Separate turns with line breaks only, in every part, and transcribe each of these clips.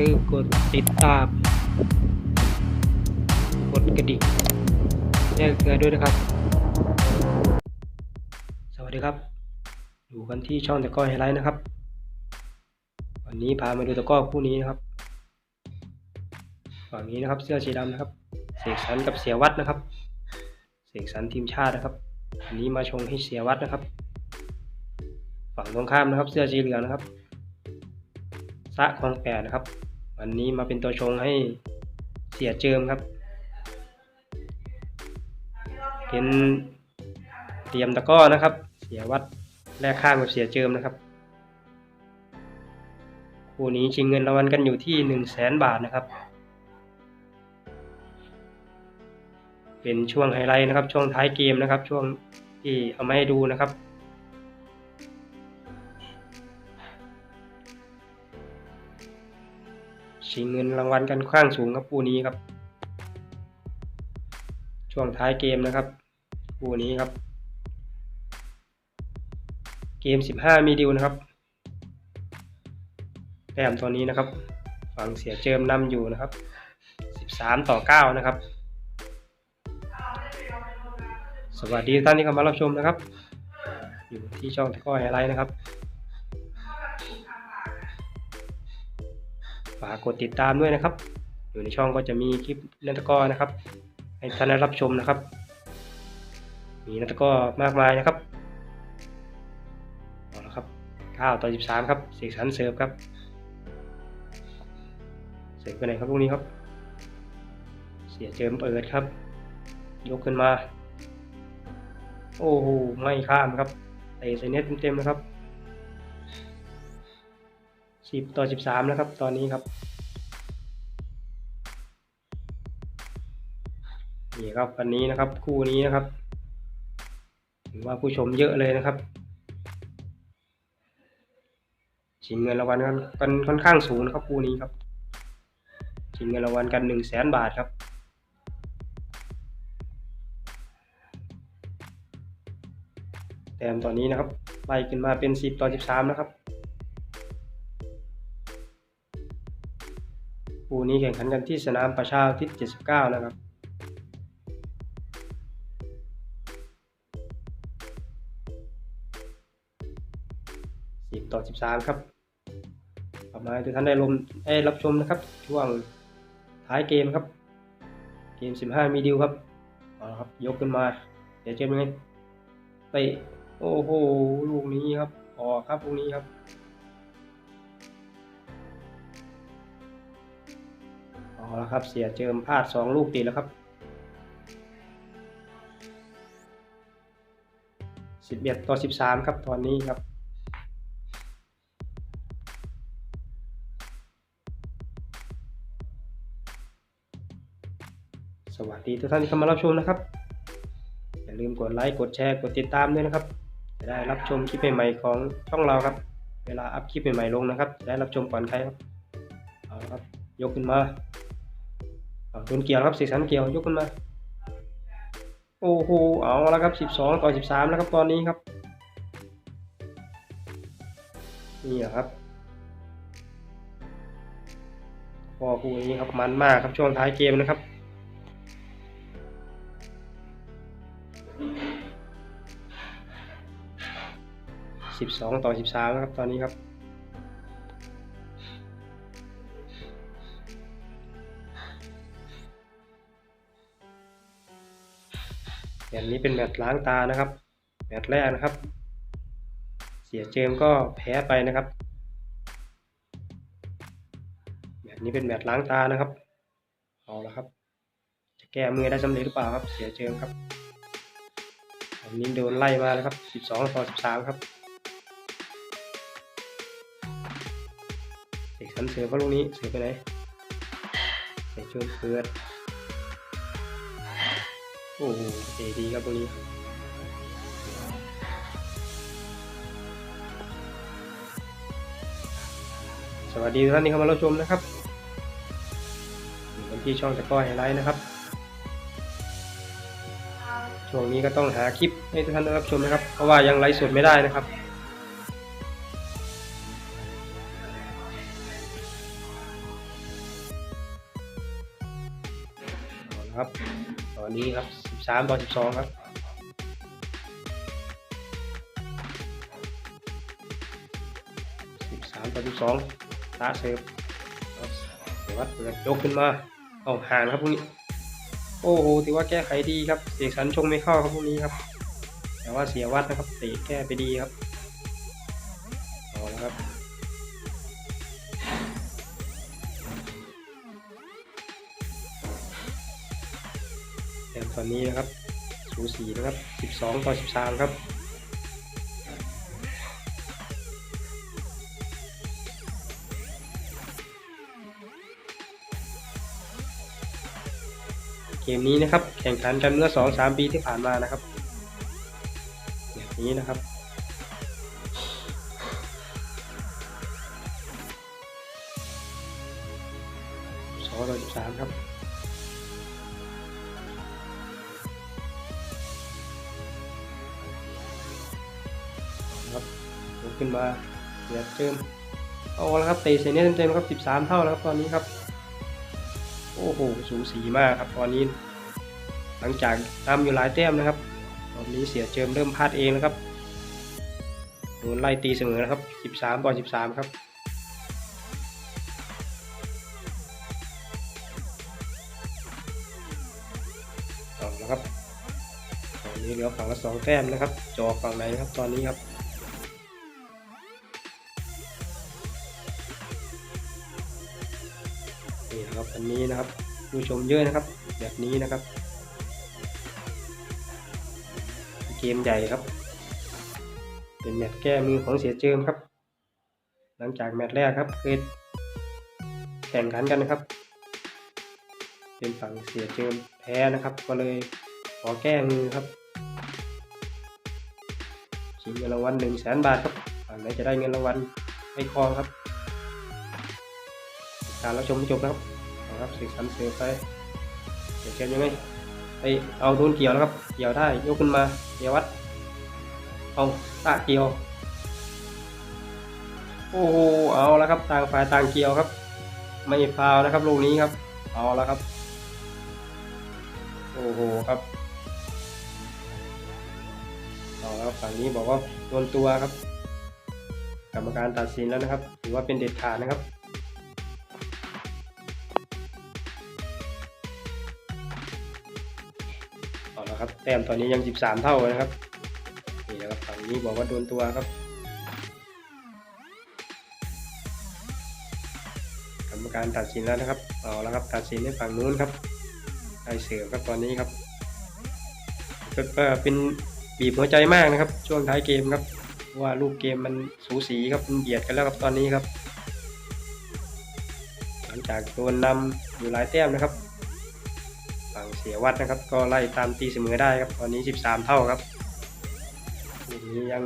ลืมกดติดตาม กดกระดิ่งแจ้งเตือนด้วยนะครับ สวัสดีครับ อยู่กันที่ช่องตะก้อไฮไลท์นะครับ วันนี้พามาดูตะก้อคู่นี้นะครับ ฝั่งนี้นะครับเสื้อสีดำนะครับ เสกสรรกับเสียวัดนะครับ เสกสรรทีมชาตินะครับ อันนี้มาชงให้เสียวัดนะครับ ฝั่งตรงข้ามนะครับ เสื้อสีเหลืองนะครับซะคลองแปดนะครับ วันนี้มาเป็นตัวชงให้เสียเจิมครับ เป็นเตรียมตะก้อนะครับ เสียวัดแลกข้างกับเสียเจิมนะครับ คู่นี้ชิงเงินรางวัลกันอยู่ที่หนึ่งแสนบาทนะครับ เป็นช่วงไฮไลท์นะครับ ช่วงท้ายเกมนะครับ ช่วงที่เอามาให้ดูนะครับ ชิงเงินรางวัลกันข้างสูงครับคู่นี้ครับ ช่วงท้ายเกมนะครับคู่นี้ครับ เกม 15 มีดิวนะครับแต้มตัวนี้นะครับฝั่งเสียเจิมนำอยู่นะครับ 13 ต่อ 9 นะครับ สวัสดีท่านที่เข้ามารับชมนะครับ อยู่ที่ช่องตะก้อไฮไลท์นะครับ กดติดตามด้วยนะครับ อยู่ในช่องก็จะมีคลิปนัตะกอนะครับ ให้ท่านได้รับชมนะครับ มีนัตะกอมากมายนะครับเอาละครับ9ต่อ 13 ครับเสกสรรเสิร์ฟครับ เสิร์ฟไปไหนครับลูกนี้ครับ เสียเจิมเปิดครับ ยกขึ้นมา โอ้โหไม่ข้ามครับเตะใส่เน็ตเต็มๆนะครับสิบต่อสิบสามแล้วครับ ตอนนี้ครับ นี่ครับวันนี้นะครับคู่นี้นะครับถือว่าผู้ชมเยอะเลยนะครับชิงเงินรางวัลกันกันค่อนข้างสูงนะครับคู่นี้ครับชิงเงินรางวัลกันหนึ่งแสนบาทครับแต้มตอนนี้นะครับไล่ขึ้นมาเป็น 10 ต่อ 13 นะครับคู่นี้แข่งขันกันที่สนามประชาอุทิศ79 นะครับ 13 ครับกลับมาทุกท่านได้ลมได้รับชมนะครับ ช่วงท้ายเกมครับ เกม 15 มีดิวครับเอาละครับ ยกขึ้นมา เดี๋ยวเจมยังไงเตะโอ้โห ลูกนี้ครับ ออกครับลูกนี้ครับเอาละครับ เสียเจิมพลาดสองลูกติดแล้วครับสิบเอ็ดต่อสิบสามครับ ตอนนี้ครับ สวัสดีทุกท่านที่เข้ามารับชมนะครับ อย่าลืมกดไลค์กดแชร์กดติดตามด้วยนะครับ จะได้รับชมคลิปใหม่ๆของช่องเราครับ เวลาอัพคลิปใหม่ๆลงนะครับจะได้รับชมก่อนใครครับเอาครับ ยกขึ้นมาเอาโดนเกี่ยวครับสีสันเกี่ยวยกขึ้นมา โอ้โหเอาแล้วครับ 12 ต่อ 13 แล้วครับตอนนี้ครับนี่ครับพอคู่นี้ครับมันมากครับช่วงท้ายเกมนะครับ สิบสองต่อสิบสามนะครับ ตอนนี้ครับ แมตช์นี้เป็นแมตช์ล้างตานะครับ แมตช์แรกนะครับ เสียเจมก็แพ้ไปนะครับ แมตช์นี้เป็นแมตช์ล้างตานะครับ เอาละครับ จะแก้มือได้สำเร็จหรือเปล่าครับ เสียเจมครับอันนี้โดนไล่มาแล้วครับ 12 ต่อ 13 ครับ เด็กสันเสือเขาลูกนี้เสือไปไหนใส่ช่วยเปิดโอ้โหเอดีครับตรงนี้สวัสดีท่านที่เข้ามารับชมนะครับอยู่กันที่ช่องตะก้อไฮไลท์นะครับ ช่วงนี้ก็ต้องหาคลิปให้ทุกท่านได้รับชมนะครับ เพราะว่ายังไลฟ์สดไม่ได้นะครับ ครับตอนนี้ครับสิบสามต่อสิบสองครับสิบสามต่อสิบสองตาเสิร์ฟครับเสียวัดเปิดยกขึ้นมาเอาห่างครับพวกนี้ โอ้โหถือว่าแก้ไขดีครับเสกสรรชงไม่เข้าครับพวกนี้ครับ แต่ว่าเสียวัดนะครับเตะแก้ไปดีครับ แต้มตอนนี้นะครับสูสีนะครับ 12 ต่อ 13 ครับเกมนี้นะครับ แข่งขันกันเมื่อ2-3ปีที่ผ่านมานะครับแบบนี้นะครับสองต่อสิบสามครับ ขึ้นมาเดี๋ยเติมเอาแล้วครับเตะเซเน่เต็มๆครับ 13 เท่าแล้วครับตอนนี้ครับ โอ้โหสูสีมากครับตอนนี้ หลังจากนำอยู่หลายแต้มนะครับตอนนี้เสียเจิมเริ่มพลาดเองนะครับโดนไล่ตีเสมอนะครับ 13 ต่อ 13 ครับต่อแล้วครับตอนนี้เหลือฝั่งละสองแต้มนะครับ จอฝั่งไหนครับตอนนี้ครับ อันนี้นะครับผู้ชมเยอะนะครับ แบบนี้นะครับ เกมใหญ่ครับ เป็นแมตช์แก้มือของเสียเจิมครับ หลังจากแมตช์แรกครับเคยแข่งขันกันนะครับ เป็นฝั่งเสียเจิมแพ้นะครับ ก็เลยขอแก้มือครับชิงเงินรางวัลหนึ่งแสนบาทครับฝั่งไหนจะได้เงินรางวัลไม่คองครับ การรับชมไม่จบนะครับ ครับสิสันเสือไปเสียเจิมยังไงไปเอาโดนเกี่ยวแล้วครับ เกี่ยวได้ยกขึ้นมาเกี่ยววัดเอาตะเกี่ยว โอ้โหเอาแล้วครับต่างฝ่ายต่างเกี่ยวครับ ไม่ฟาวนะครับลูกนี้ครับ เอาแล้วครับ โอ้โหครับเอาแล้วฝั่งนี้บอกว่าโดนตัวครับ กรรมการตัดสินแล้วนะครับ ถือว่าเป็นเด็ดขาดนะครับ เอาแล้วครับแต้มตอนนี้ยัง 13 เท่านะครับนี่นะครับฝั่งนี้บอกว่าโดนตัวครับกรรมการตัดสินแล้วนะครับเอาแล้วครับตัดสินให้ฝั่งนู้นครับได้เสือครับตอนนี้ครับก็ก็เป็นบีบหัวใจมากนะครับ ช่วงท้ายเกมครับว่าลูกเกมมันสูสีครับมันเบียดกันแล้วครับตอนนี้ครับ หลังจากโดนนำอยู่หลายแต้มนะครับ ฝั่งเสียวัดนะครับ ก็ไล่ตามตีเสมอได้ครับ ตอนนี้ 13 เท่าครับลูกนี้ยัง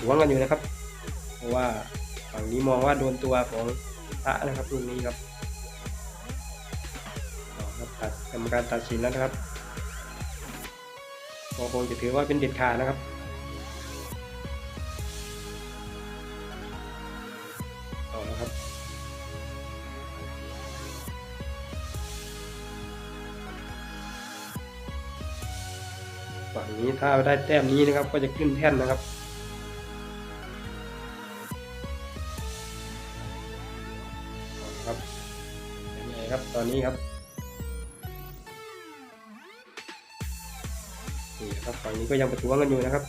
หวงกันอยู่นะครับ เพราะว่าฝั่งนี้มองว่าโดนตัวของพระนะครับลูกนี้ครับครับตัดกรรมการตัดสินแล้วนะครับก็คงจะถือว่าเป็นเด็ดขาดนะครับ ถ้าได้แต้มนี้นะครับ ก็จะขึ้นแท่นนะครับครับยังไงครับตอนนี้ครับนี่ครับฝั่งนี้ก็ยังประท้วงกันอยู่นะครับ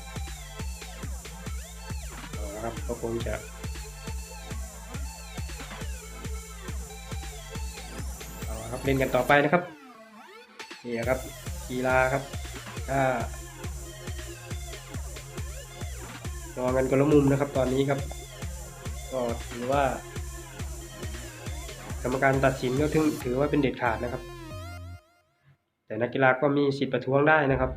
ครับก็คงจะเอาละครับเล่นกันต่อไปนะครับนี่ครับกีฬาครับถ้า อกันคนละมุมนะครับตอนนี้ครับก็ถือว่า กรรมการตัดสินก็ถือถือว่าเป็นเด็ดขาดนะครับ แต่นักกีฬาก็มีสิทธิ์ประท้วงได้นะครับ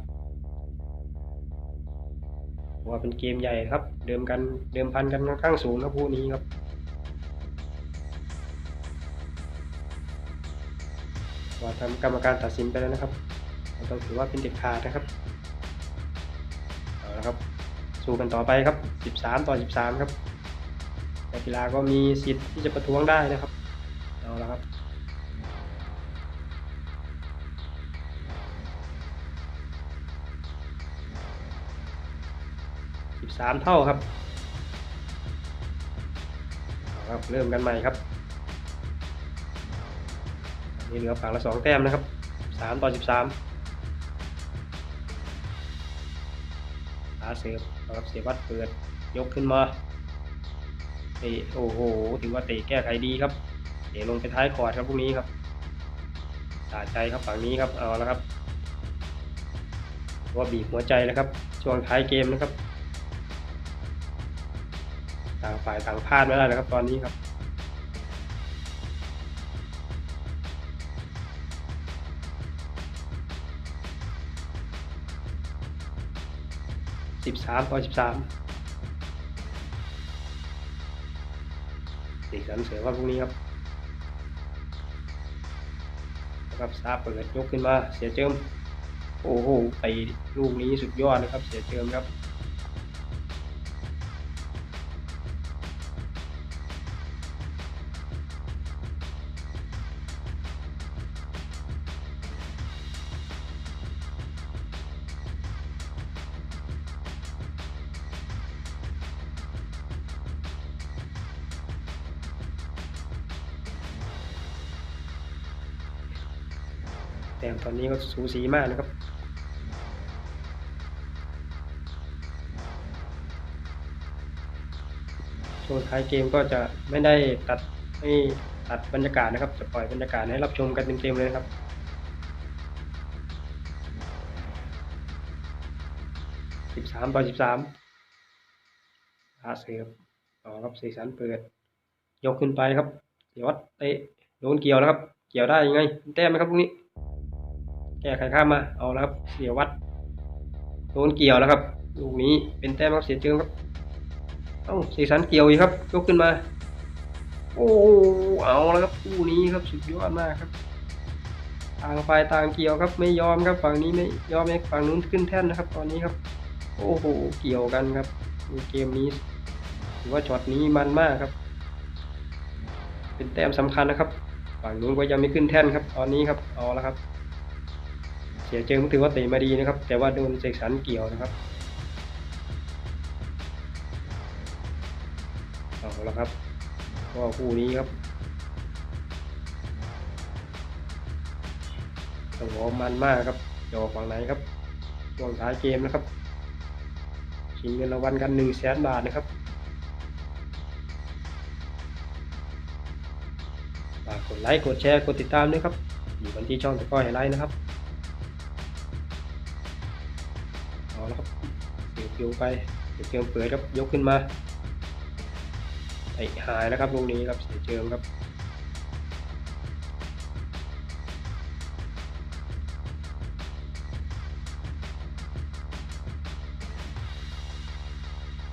ว่าเป็นเกมใหญ่ครับ เดิมกันเดิมพันกันค่อนข้างสูงครับคู่นี้ครับว่าทำกรรมการตัดสินไปแล้วนะครับเราถือว่าเป็นเด็ดขาดนะครับ สู้กันต่อไปครับ 13 ต่อ 13 ครับนักกีฬาก็มีสิทธิ์ที่จะประท้วงได้นะครับ เอาละครับสิบสามเท่าครับครับ เริ่มกันใหม่ครับนี่เหลือฝั่งละสองแต้มนะครับสามต่อสิบสามอาเซฟ ครับเสียวัดเปิดยกขึ้นมาเตะโอ้โหถือว่าเตะแก้ไขดีครับเตะลงไปท้ายคอร์ดครับพวกนี้ครับสาใจครับฝั่งนี้ครับเอาแล้วครับว่าบีบหัวใจแล้วครับ ช่วงท้ายเกมนะครับ ต่างฝ่ายต่างพลาดไม่ได้เลยครับ ตอนนี้ครับ สิบสามต่อสิบสามสีสันเสือว่าพวกนี้ครับนะครับซาเปิดยกขึ้นมาเสียเจิม โอ้โหไปลูกนี้สุดยอดนะครับ เสียเจิมครับ แต่ตอนนี้ก็สูสีมากนะครับช่วงท้ายเกมก็จะไม่ได้ตัดไม่ตัดบรรยากาศนะครับ จะปล่อยบรรยากาศให้รับชมกันเต็มๆเลยนะครับสิบสามต่อสิบสามอาเสือบต่อครับสีสันเปิด ยกขึ้นไปครับเดี๋ยววัดเตะโดนเกี่ยวแล้วครับ เกี่ยวได้ยังไง แต้มไหมครับพวกนี้ แก้ไขข้ามมา เอาแล้วครับ เสียวัดโดนเกี่ยวแล้วครับ ลูกนี้เป็นแต้มครับเสียเจิงครับ เอ้าสีสันเกี่ยวอีกครับ ยกขึ้นมา โอ้เอาแล้วครับคู่นี้ครับสุดยอดมากครับ ต่างฝ่ายต่างเกี่ยวครับ ไม่ยอมครับฝั่งนี้ไม่ยอมให้ฝั่งนู้นขึ้นแท่นนะครับ ตอนนี้ครับ โอ้โหเกี่ยวกันครับเกมนี้ถือว่าช็อตนี้มันมากครับ เป็นแต้มสำคัญนะครับ ฝั่งนู้นก็ยังไม่ขึ้นแท่นครับ ตอนนี้ครับเอาแล้วครับ สียเจิงถือว่าเตะมาดีนะครับ แต่ว่าโดนเสกสรรเกี่ยวนะครับเอาละครับก็คู่นี้ครับต้องบอกว่ามันมากครับจะออกฝั่งไหนครับช่วงท้ายเกมนะครับชิงเงินรางวัลกันหนึ่งแสนบาทนะครับฝากกดไลค์กดแชร์กดติดตามด้วยครับอยู่กันที่ช่องตะก้อยไฮไลท์นะครับ อยู่ไปเกี่ยเกี่ยวเปิดครับยกขึ้นมาไอ้หายแล้วครับลูกนี้ครับเสียเจิมครับ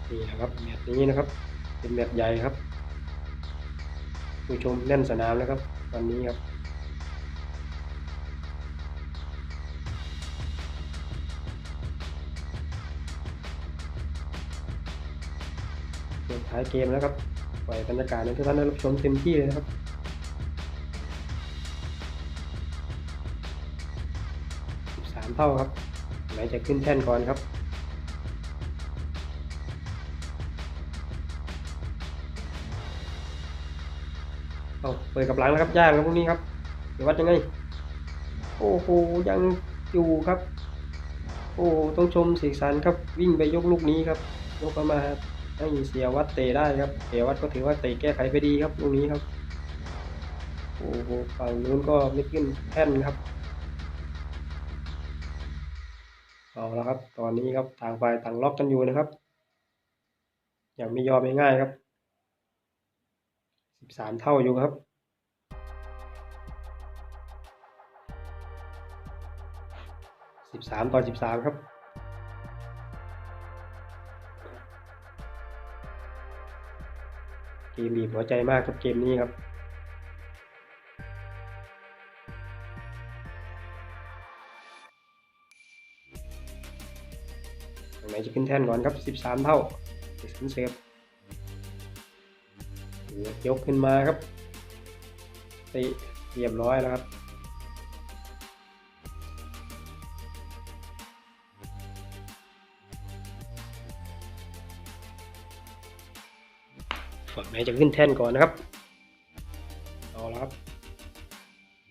นี่นะครับแมตช์นี้นะครับ เป็นแมตช์ใหญ่ครับ ผู้ชมแน่นสนามแล้วครับ วันนี้ครับายเกมแล้วครับ ปล่อยบรรยากาศให้ทุกท่านได้รับชมเต็มที่เลยนะครับ13เท่าครับไหนจะขึ้นแท่นก่อนครับเอาเปิดกับหลังแล้วครับย่างครับพวกนี้ครับเดี๋ยววัดยังไง โอ้โหยังอยู่ครับ โอ้ต้องชมเสกสรรครับวิ่งไปยกลูกนี้ครับยกเข้ามาครับ ให้เสียวัดเตะได้ครับเสียวัดก็ถือว่าเตะแก้ไขไปดีครับลูกนี้ครับโอ้โหฝั่งนู้นก็ไม่ขึ้นแท่นครับเอาแล้วครับ ตอนนี้ครับต่างฝ่ายต่างล็อกกันอยู่นะครับยังไม่ยอมง่ายๆครับสิบสามเท่าอยู่ครับสิบสามต่อสิบสามครับ เกมบีบหัวใจมากครับเกมนี้ครับตรงไหนจะขึ้นแท่นก่อนครับ 13 เท่าเซนเซฟยกขึ้นมาครับตีเรียบร้อยแล้วครับ จะขึ้นแท่นก่อนนะครับเอแล้วครับ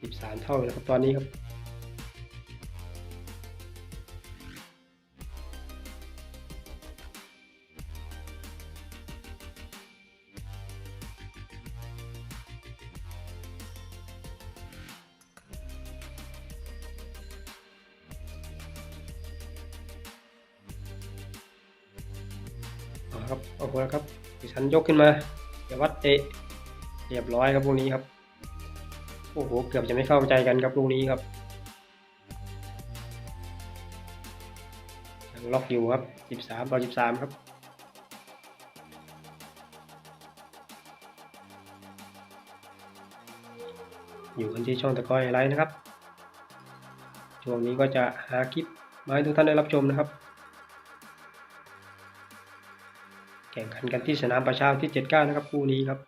สิบสามเท่าแล้วครับตอนนี้ครับอาละครับเอาละครับดิฉันยกขึ้นมา เดี๋ยววัดเตะเรียบร้อยครับพวกนี้ครับ โอ้โห เกือบจะไม่เข้าใจกันครับลูกนี้ครับยังล็อกอยู่ครับ 13ต่อ13 ครับอยู่กันที่ช่องตะก้อยไลท์นะครับ ช่วงนี้ก็จะหาคลิปมาให้ทุกท่านได้รับชมนะครับ ข่งขันกันที่สนามประชาที่79นะครับคู่นี้ครับ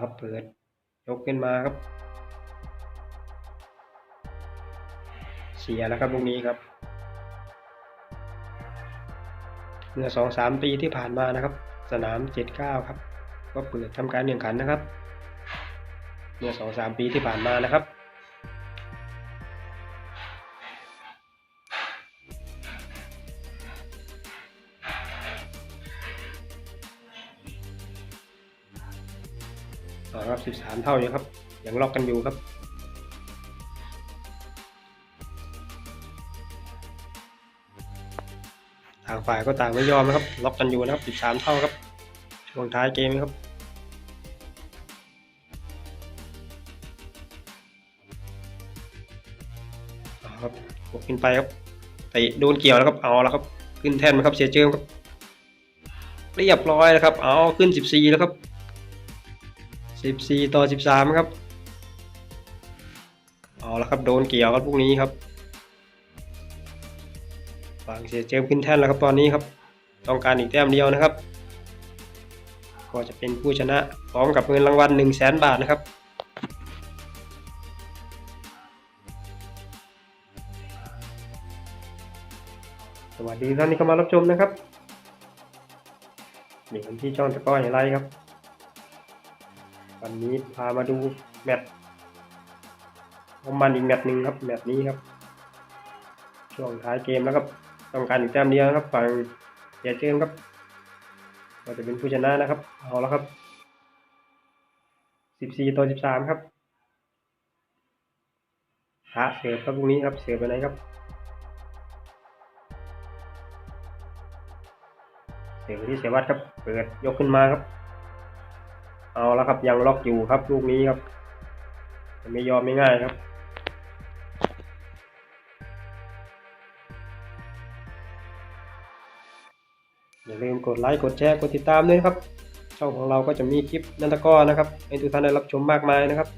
ครับเปิดยกขึ้นมาครับ เสียแล้วครับลูกนี้ครับเมื่อสองสามปีที่ผ่านมานะครับ สนาม79ครับ ก็เปิดทำการแข่งขันนะครับ เมื่อสองสามปีที่ผ่านมานะครับ 13 เท่าอยู่ครับยังล็อกกันอยู่ครับ ต่างฝ่ายก็ต่างไม่ยอมนะครับ ล็อกกันอยู่นะครับ 13 เท่าครับช่วงท้ายเกมครับเอครับกดขึ้นไปครับเตะโดนเกี่ยวแล้วครับเอาแล้วครับ ขึ้นแท่นไหมครับเสียเจิมครับ เรียบร้อยแล้วครับ เอาขึ้น 14 แล้วครับ 14 ต่อ 13 ครับ เอาละครับโดนเกี่ยวครับพวกนี้ครับฝั่งเสียเจมขึ้นแท่นแล้วครับตอนนี้ครับ ต้องการอีกแต้มเดียวนะครับ ก็จะเป็นผู้ชนะพร้อมกับเงินรางวัล1 0 0 0 0แบาทนะครับสวัสดีท่านที่เข้ามารับชมนะครับนี่กันที่ช่องตะก้ออย่างไรครับ วันนี้พามาดูแมตช์ของมันอีกแมตช์หนึ่งครับแมตช์นี้ครับ ช่วงท้ายเกมแล้วครับต้องการอีกแต้มเดียวครับฝั่งเสียเชิงครับก็จะเป็นผู้ชนะนะครับเอาล้วครับ 14ต่อ13 ครับหาเสือครับพวกนี้ครับเสือไปไหนครับเสือที่เสียวัดครับ เปิดยกขึ้นมาครับ เอาแล้วครับยังล็อกอยู่ครับลูกนี้ครับไม่ยอมไม่ง่ายครับ อย่าลืมกดไลค์กดแชร์กดติดตามด้วยนะครับ ช่องของเราก็จะมีคลิปนันตะกร้อนะครับ ให้ทุกท่านได้รับชมมากมายนะครับ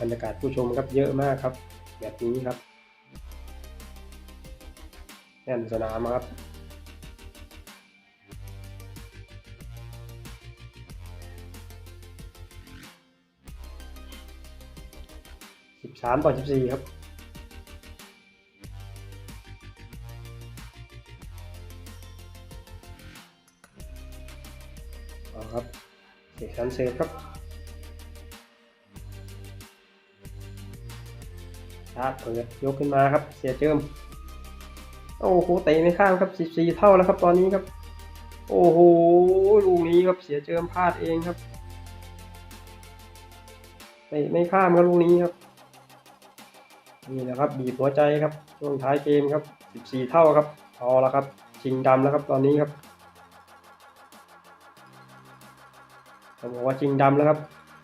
บรรยากาศผู้ชมครับเยอะมากครับ แบบนี้ครับแน่นสนามครับสิบสามต่อสิบสี่ครับเอาครับเสกสรรเซฟครับ ชาร์จเปิดยกขึ้นมาครับ เสียเจิม โอ้โหเตะไม่ข้ามครับสิบสี่เท่าแล้วครับตอนนี้ครับ โอ้โหลูกนี้ครับเสียเจิมพลาดเองครับเตะไม่ข้ามครับลูกนี้ครับนี่นะครับบีบหัวใจครับช่วงท้ายเกมครับ 14 เท่าครับเอาละครับชิงดำแล้วครับตอนนี้ครับต้องบอกว่าชิงดำแล้วครับ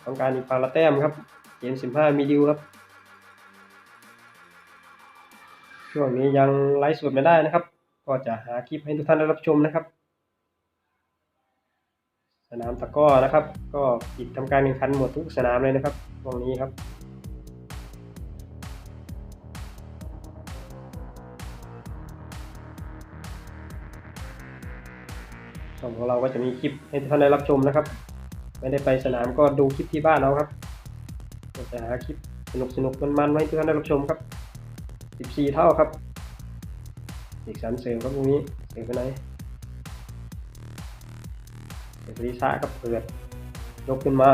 ต้องการอีกปาละแต้มครับเกม15มีดิวครับ ช่วงนี้ยังไลฟ์สดไม่ได้นะครับ ก็จะหาคลิปให้ทุกท่านได้รับชมนะครับ สนามตะก้อนะครับ ก็ปิดทำการแข่งขันหมดทุกสนามเลยนะครับช่วงนี้ครับช่องของเราก็จะมีคลิปให้ทุกท่านได้รับชมนะครับ ไม่ได้ไปสนามก็ดูคลิปที่บ้านเราครับก็จะหาคลิปสนุกสนุกมันมันๆไว้ให้ทุกท่านได้รับชมครับ 14 เท่าครับ อีกสันเสริมครับตรงนี้เสริมไปไหนเสริมไปที่ซ้ายครับเปิดยกขึ้นมา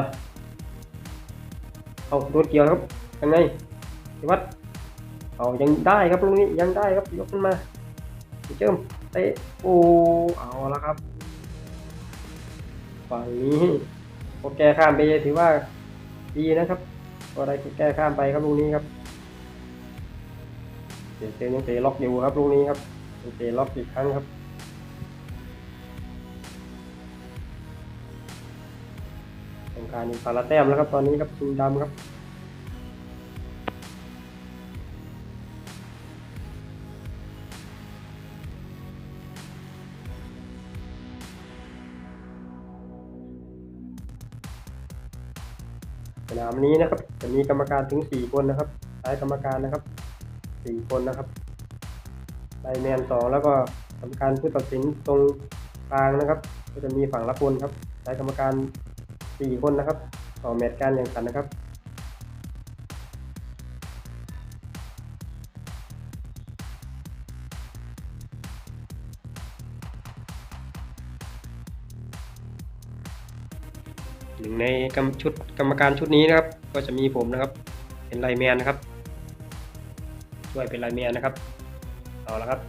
เอาโดนเกี่ยวครับยังไงพิวัดเอายังได้ครับตรงนี้ยังได้ครับยกขึ้นมาเจิมเตะโอ้เอาแล้วครับฝั่งนี้พอแก้ข้ามไปถือว่าดีนะครับก็ได้แก้ข้ามไปครับลูกนี้ครับ เตะเตะยังเตะล็อกอยู่ครับลูกนี้ครับยังเตะล็อกอีกครั้งครับต้องการอีกสาระแต้มแล้วครับตอนนี้ครับทีมดำครับสนามนี้นะครับจะมีกรรมการถึงสี่คนนะครับท้ายกรรมการนะครับ สี่คนนะครับไลแมนสองแล้วก็กรรมการผู้ตัดสินตรงกลางนะครับ ก็จะมีฝั่งละคนครับท้กรรมการสี่คนนะครับต่อแมตช์การแข่งขันนะครับหนึ่งในชุดกรรมการชุดนี้นะครับ ก็จะมีผมนะครับ เป็นไลแมนนะครับ ช่วยเป็นลน์แมนนะครับ เอาละครับ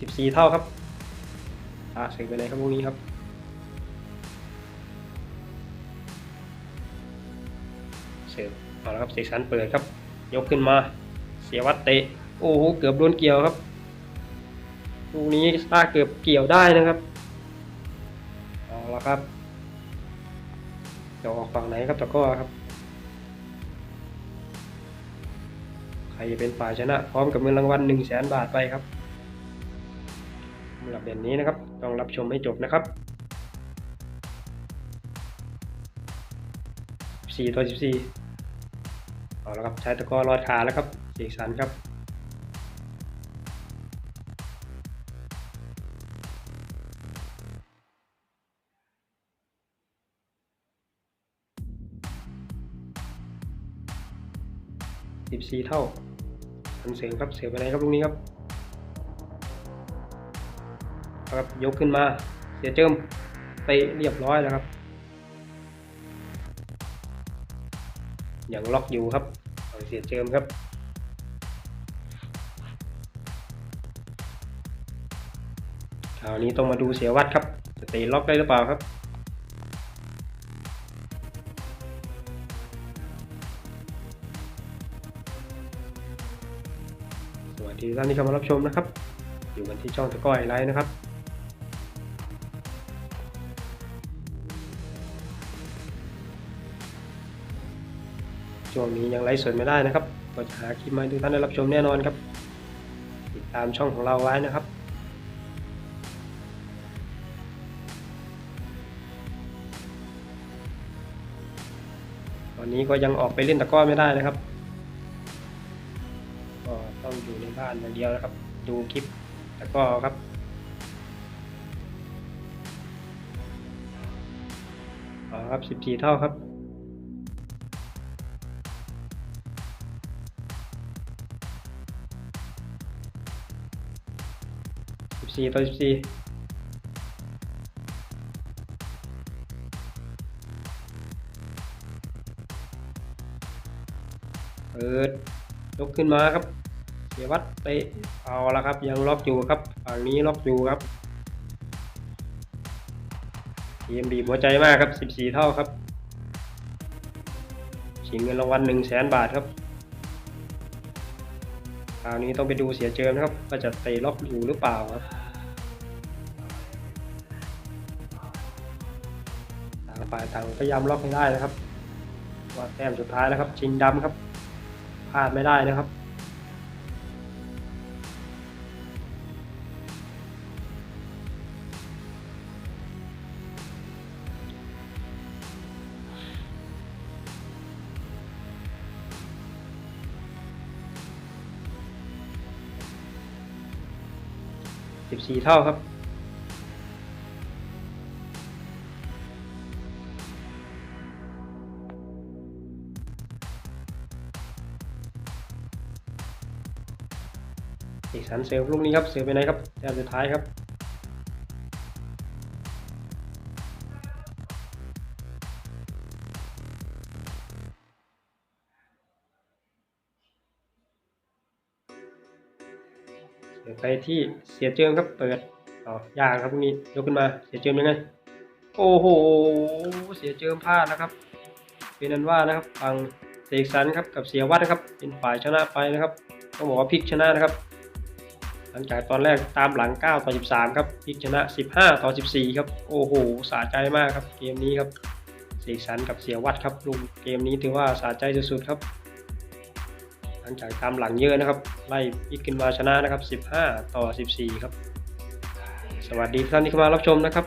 สิบสี่เท่าครับอาเสกไปไหนครับพวกนี้ครับเสิร์ฟเอาละครับเสกสรรเปิดครับ ยกขึ้นมา เสียวัดเตะ โอ้โห เกือบโดนเกี่ยวครับลูกนี้ซาเกือบเกี่ยวได้นะครับเอาละครับจะออกฝั่งไหนครับตะก้อครับ ครจะเป็นฝ่ายชนะ พร้อมกับเงินรางวัลหนึ่งแสนบาทไปครับสำหรับเด่นนี้นะครับ ต้องรับชมให้จบนะครับ 4 ต่อ 14 เอาละครับ ใช้ตะกร้อรอดขาแล้วครับเสกสรรครับ14 เท่า ทันเสียงครับเสียไปไหนครับลูกนี้ครับครับยกขึ้นมาเสียเจิมเตะเรียบร้อยแล้วครับยังล็อกอยู่ครับเอาเสียเจิมครับคราวนี้ต้องมาดูเสียวัดครับจะเตะล็อกได้หรือเปล่าครับ ดีท่านที่เข้ามารับชมนะครับ อยู่กันที่ช่องตะก้อยไลฟ์นะครับช่วงนี้ยังไลฟ์สดไม่ได้นะครับก็จะหาคลิปมาให้ทุกท่านได้รับชมแน่นอนครับ ติดตามช่องของเราไว้นะครับตอนนี้ก็ยังออกไปเล่นตะก้อไม่ได้นะครับานอย่างเดียวนะครับ ดูคลิปตะกร้อครับเอครับ 14 เท่าครับ14ต่อ14เปิดยกขึ้นมาครับ สียวัดเตะเอาละครับ ยังล็อกอยู่ครับฝั่งนี้ล็อกอยู่ครับทีมบีบหัวใจมากครับ 14 เท่าครับชิงเงินรางวัล1 0 0 0 0แสนบาทครับคราวนี้ต้องไปดูเสียเจิมนะครับว่าจะเตะล็อกอยู่หรือเปล่าครับต่างฝ่ายต่างพยายามล็อกให้ได้นะครับว่าแต้มสุดท้ายแล้วครับ ชิงดำครับพลาดไม่ได้นะครับ 14 เท่าครับ อีกสันเซลลูกนี้ครับเซลไปไหนครับแต้มสุดท้ายครับ ที่เสียเจิมครับเปิดอ๋อยากครับพวกนี้ยกขึ้นมาเสียเจิมยังไงโอ้โหเสียเจิมพลาดนะครับ เป็นนั้นว่านะครับฝั่งเสกสรรครับกับเสียวัดนะครับ เป็นฝ่ายชนะไปนะครับต้องบอกว่าพลิกชนะนะครับ หลังจากตอนแรกตามหลัง 9 ต่อ 13 ครับพลิกชนะ 15 ต่อ 14 ครับ โอ้โหสะใจมากครับเกมนี้ครับเสกสรรกับเสียวัดครับลุงเกมนี้ถือว่าสะใจสุดๆครับ ลังจากตามหลังเยอะนะครับ ไล่พลิกขึ้นมาชนะนะครับ 15 ต่อ 14 ครับ สวัสดีท่านที่เข้ามารับชมนะครับ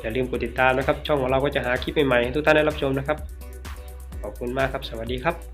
อย่าลืมกดติดตามนะครับ ช่องของเราก็จะหาคลิปใหม่ๆให้ทุกท่านได้รับชมนะครับ ขอบคุณมากครับ สวัสดีครับ